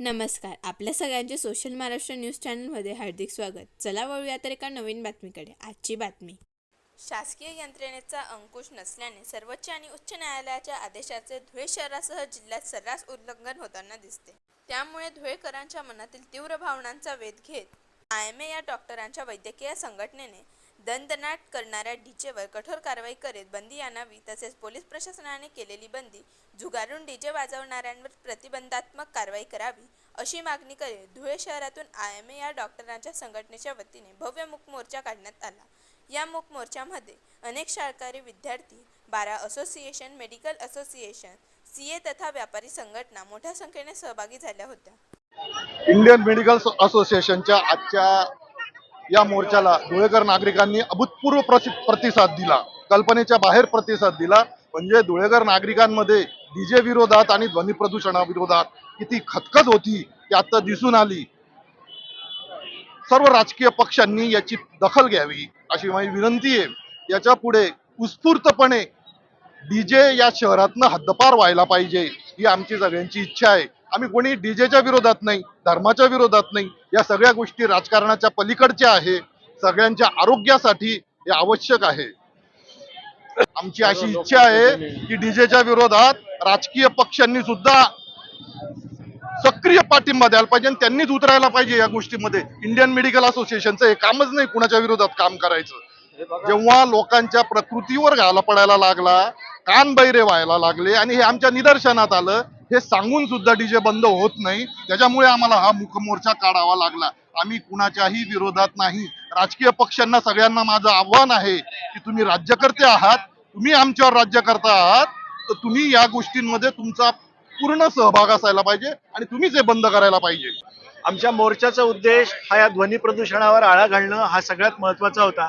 नमस्कार. आपल्या सगळ्यांचे सोशल महाराष्ट्र न्यूज चॅनलमध्ये हार्दिक स्वागत. चला वळूया तर एका नवीन बातमीकडे. आजची बातमी. शासकीय यंत्रणेचा अंकुश नसल्याने सर्वोच्च आणि उच्च न्यायालयाच्या आदेशाचे धुळे शहरासह जिल्ह्यात सर्रास उल्लंघन होताना दिसते. त्यामुळे धुळेकरांच्या मनातील तीव्र भावनांचा वेध घेत आय एम ए या डॉक्टरांच्या वैद्यकीय संघटनेने दणदणाट करणाऱ्या डीजेवर कठोर कारवाई करीत बंदी आणावी तसेच पोलीस प्रशासनाने केलेली बंदी झुगारून डीजे वाजवणाऱ्यांवर प्रतिबंधात्मक कारवाई करावी अशी मागणी करीत धुळे शहरातून आय एम ए या डॉक्टरांच्या संघटनेच्या वतीने भव्य मूक मोर्चा काढण्यात आला. या मूक मोर्चामध्ये अनेक शाळकरी विद्यार्थी bar association medical association C A तथा व्यापारी संघटना मोठ्या संख्येने सहभागी झाल्या होत्या. इंडियन मेडिकल असोसिएशनच्या आजच्या या मोर्चाला धुळेकर नागरिकांनी अभूतपूर्व प्रति प्रतिसाद दिला. कल्पनेच्या बाहेर प्रतिसाद दिला. म्हणजे धुळेकर नागरिकांमध्ये डीजे विरोधात आणि ध्वनी प्रदूषणाविरोधात किती खतखत होती ती आता दिसून आली. सर्व राजकीय पक्षांनी याची दखल घ्यावी अशी माझी विनंती आहे. याच्यापुढे उत्स्फूर्तपणे डीजे या शहरातनं हद्दपार व्हायला पाहिजे ही आमची सगळ्यांची इच्छा आहे. आम्ही कोणी डीजेच्या विरोधात नाही धर्माच्या विरोधात नाही. या सगळ्या गोष्टी राजकारणाच्या पलीकडच्या आहे. सगळ्यांच्या आरोग्यासाठी हे आवश्यक आहे. आमची अशी इच्छा आहे की डीजेच्या विरोधात राजकीय पक्षांनी सुद्धा सक्रिय पाठिंबा द्यायला पाहिजे आणि त्यांनीच उतरायला पाहिजे या गोष्टीमध्ये. इंडियन मेडिकल असोसिएशनचं हे कामच नाही कुणाच्या विरोधात काम करायचं. जेव्हा लोकांच्या प्रकृतीवर घाला पडायला लागला कान बैरे व्हायला लागले आणि हे आमच्या निदर्शनात आलं हे सांगून सुद्धा डीजे बंद होत नाही. त्याच्यामुळे आम्हाला हा मुखमोर्चा काढावा लागला. आम्ही कुणाच्याही विरोधात नाही. राजकीय पक्षांना सगळ्यांना माझं आव्हान आहे की तुम्ही राज्यकर्ते आहात तुम्ही आमच्यावर राज्य करता आहात तर तुम्ही या गोष्टींमध्ये तुमचा पूर्ण सहभाग असायला पाहिजे आणि तुम्हीच हे बंद करायला पाहिजे. आमच्या मोर्चाचा उद्देश हा या ध्वनी प्रदूषणावर आळा घालणं हा सगळ्यात महत्त्वाचा होता.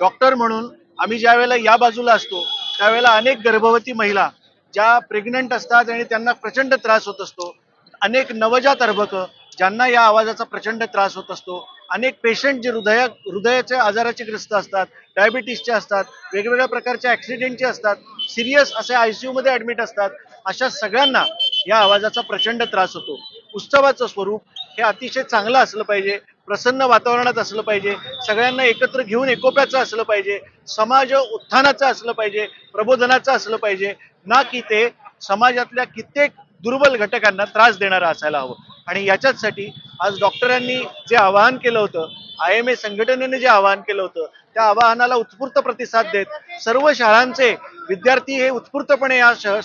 डॉक्टर म्हणून आम्ही ज्या वेळेला या बाजूला असतो त्यावेळेला अनेक गर्भवती महिला ज्या प्रेग्नंट असतात आणि त्यांना प्रचंड त्रास होत असतो अनेक नवजात अर्भक ज्यांना या आवाजाचा प्रचंड त्रास होत असतो अनेक पेशंट जे हृदया हृदयाच्या आजाराचे ग्रस्त असतात डायबिटीसचे असतात वेगवेगळ्या प्रकारच्या ऍक्सिडेंटचे असतात सिरियस असे आय सी यूमध्ये ॲडमिट असतात अशा सगळ्यांना या आवाजाचा प्रचंड त्रास होतो. उत्सवाचं स्वरूप हे अतिशय चांगलं असलं पाहिजे प्रसन्न वातावरणात असलं पाहिजे सगळ्यांना एकत्र घेऊन एकोप्याचं असलं पाहिजे समाज उत्थानाचं असलं पाहिजे प्रबोधनाचं असलं पाहिजे ना की ते समाजातल्या कित्येक दुर्बल घटकांना त्रास देणारं असायला हवं. आणि याच्याचसाठी आज डॉक्टरांनी जे आवाहन केलं होतं आय एम ए संघटनेने जे आवाहन केलं होतं त्या आवाहनाला उत्स्फूर्त प्रतिसाद देत सर्व शाळांचे विद्यार्थी हे उत्स्फूर्तपणे या शह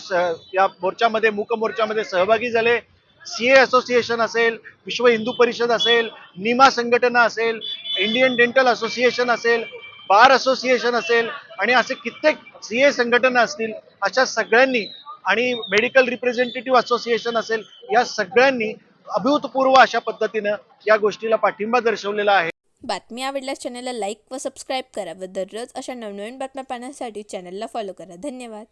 या मोर्चामध्ये मूक मोर्चामध्ये सहभागी झाले. सी ए असोसिएशन असेल विश्व हिंदू परिषद असेल निमा संघटना असेल इंडियन डेंटल असोसिएशन असेल बार असोसिएशन असेल आणि असे कित्येक सी ए संघटना असतील अशा सगळ्यांनी आणि मेडिकल रिप्रेझेंटेटिव्ह असोसिएशन असेल या सगळ्यांनी अभूतपूर्व अशा पद्धतीनं या गोष्टीला पाठिंबा दर्शवलेला आहे. बातमी आवडल्यास चॅनलला लाईक व सबस्क्राईब करा व दररोज अशा नवनवीन बातम्या पाहण्यासाठी चॅनलला फॉलो करा. धन्यवाद.